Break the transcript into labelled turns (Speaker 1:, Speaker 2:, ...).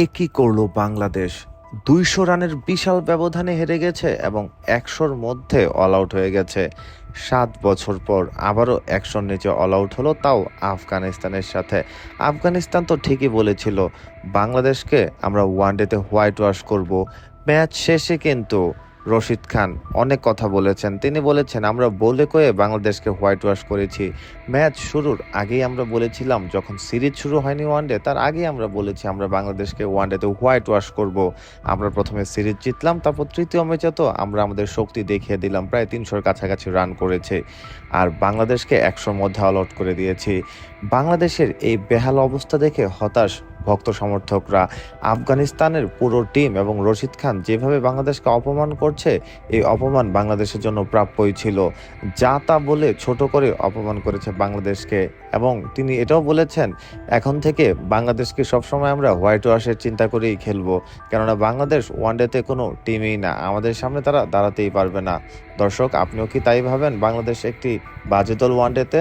Speaker 1: এ কী করল বাংলাদেশ? দুইশো রানের বিশাল ব্যবধানে হেরে গেছে এবং একশোর মধ্যে অল আউট হয়ে গেছে। সাত বছর পর আবারও একশোর নিচে অল আউট হলো, তাও আফগানিস্তানের সাথে। আফগানিস্তান তো ঠিকই বলেছিল, বাংলাদেশকে আমরা ওয়ানডেতে হোয়াইট ওয়াশ করব। ম্যাচ শেষে কিন্তু রশিদ খান অনেক কথা বলেছেন। তিনি বলেছেন, আমরা বলে কয়ে বাংলাদেশকে হোয়াইট ওয়াশ করেছি। ম্যাচ শুরুর আগেই আমরা বলেছিলাম, যখন সিরিজ শুরু হয়নি ওয়ানডে তার আগেই আমরা বলেছি, আমরা বাংলাদেশকে ওয়ানডেতে হোয়াইট ওয়াশ করব। আমরা প্রথমে সিরিজ জিতলাম, তারপর তৃতীয় ম্যাচে তো আমরা আমাদের শক্তি দেখিয়ে দিলাম, প্রায় তিনশোর কাছাকাছি রান করেছে। আর বাংলাদেশকে একশোর মধ্যে অল আউট করে দিয়েছি। বাংলাদেশের এই বেহাল অবস্থা দেখে হতাশ ভক্ত সমর্থকরা। আফগানিস্তানের পুরো টিম এবং রশিদ খান যেভাবে বাংলাদেশকে অপমান করছে, এই অপমান বাংলাদেশের জন্য প্রাপ্যই ছিল। যা তা বলে ছোট করে অপমান করেছে বাংলাদেশকে এবং তিনি এটাও বলেছেন, এখন থেকে বাংলাদেশকে সবসময় আমরা হোয়াইট ওয়াশের চিন্তা করেই খেলব। কেননা বাংলাদেশ ওয়ানডেতে কোনো টিমই না, আমাদের সামনে তারা দাঁড়াতেই পারবে না। দর্শক, আপনিও কি তাই ভাবেন বাংলাদেশ একটি বাজে দল ওয়ানডেতে